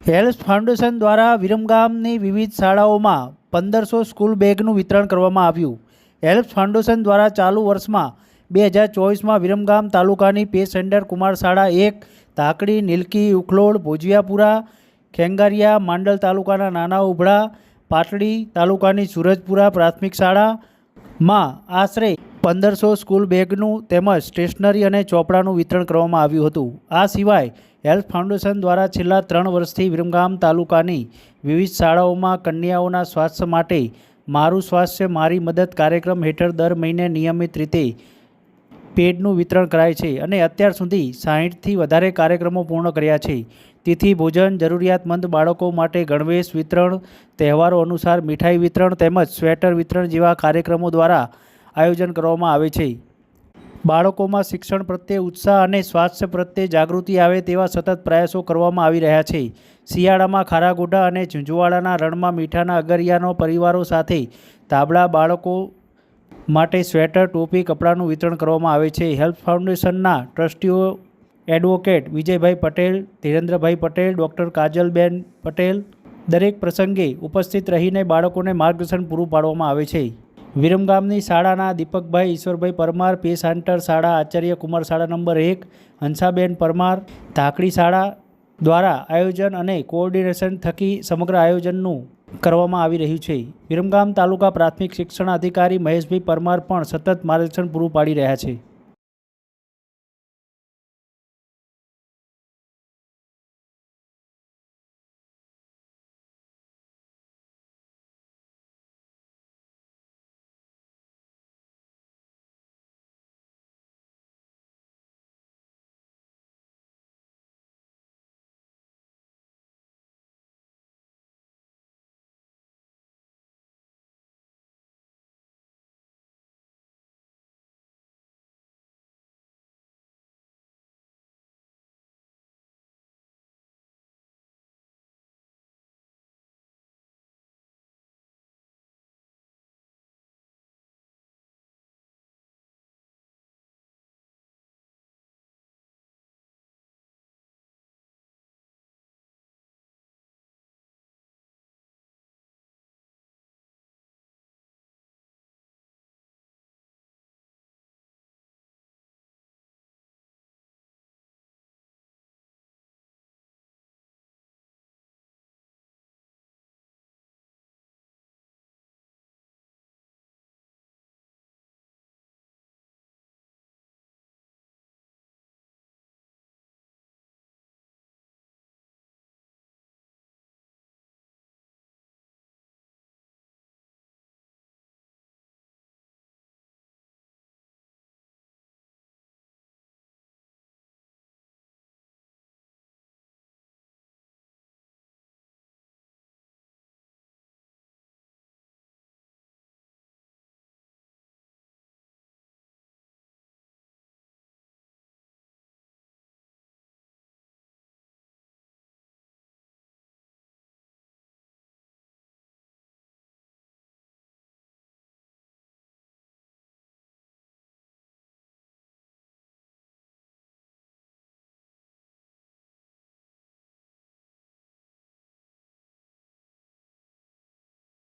Health foundation દ્વારા વિરમગામની વિવિધ શાળાઓમાં પંદરસો સ્કૂલ બેગનું વિતરણ કરવામાં આવ્યું. હેલ્પ ફાઉન્ડેશન દ્વારા ચાલુ વર્ષમાં બે હજાર ચોવીસમાં વિરમગામ તાલુકાની પેસેન્ડર કુમાર શાળા એક, ધાકડી, નીલકી, ઉખલોડ, ભોજિયાપુરા, ખેંગારિયા, માંડલ તાલુકાના નાના ઉભડા પાટડી તાલુકાની સુરજપુરા પ્રાથમિક શાળામાં આશરે પંદરસો સ્કૂલ બેગનું તેમજ સ્ટેશનરી અને ચોપડાનું વિતરણ કરવામાં આવ્યું હતું. આ સિવાય હેલ્થ ફાઉન્ડેશન દ્વારા છેલ્લા ત્રણ વર્ષથી વિરમગામ તાલુકાની વિવિધ શાળાઓમાં કન્યાઓના સ્વાસ્થ્ય માટે મારું સ્વાસ્થ્ય, મારી મદદ કાર્યક્રમ હેઠળ દર મહિને નિયમિત રીતે પેડનું વિતરણ કરાય છે અને અત્યાર સુધી સાહીઠથી વધારે કાર્યક્રમો પૂર્ણ કર્યા છે. તેથી, ભોજન, જરૂરિયાતમંદ બાળકો માટે ગણવેશ વિતરણ, તહેવારો અનુસાર મીઠાઈ વિતરણ તેમજ સ્વેટર વિતરણ જેવા કાર્યક્રમો દ્વારા આયોજન કરવામાં આવે છે. બાળકોમાં શિક્ષણ પ્રત્યે ઉત્સાહ અને સ્વાસ્થ્ય પ્રત્યે જાગૃતિ આવે તેવા સતત પ્રયાસો કરવામાં આવી રહ્યા છે. શિયાળામાં ખારાગોઢા અને ઝુંઝુવાડાના રણમાં મીઠાના અગરિયાનો પરિવારો સાથે તાબડા બાળકો માટે સ્વેટર, ટોપી, કપડાનું વિતરણ કરવામાં આવે છે. હેલ્પ ફાઉન્ડેશનના ટ્રસ્ટીઓ એડવોકેટ વિજયભાઈ પટેલ, ધીરેન્દ્રભાઈ પટેલ, ડૉક્ટર કાજલબેન પટેલ દરેક પ્રસંગે ઉપસ્થિત રહીને બાળકોને માર્ગદર્શન પૂરું પાડવામાં આવે છે. વિરમગામની શાળાના દીપકભાઈ ઈશ્વરભાઈ પરમાર પેસ સેન્ટર શાળા, આચાર્ય કુમાર શાળા નંબર એક, હંસાબેન પરમાર, ધાકડી શાળા દ્વારા આયોજન અને કોઓર્ડિનેશન થકી સમગ્ર આયોજનનું કરવામાં આવી રહ્યું છે. વિરમગામ તાલુકા પ્રાથમિક શિક્ષણ અધિકારી મહેશભાઈ પરમાર પણ સતત માર્ગદર્શન પૂરું પાડી રહ્યા છે.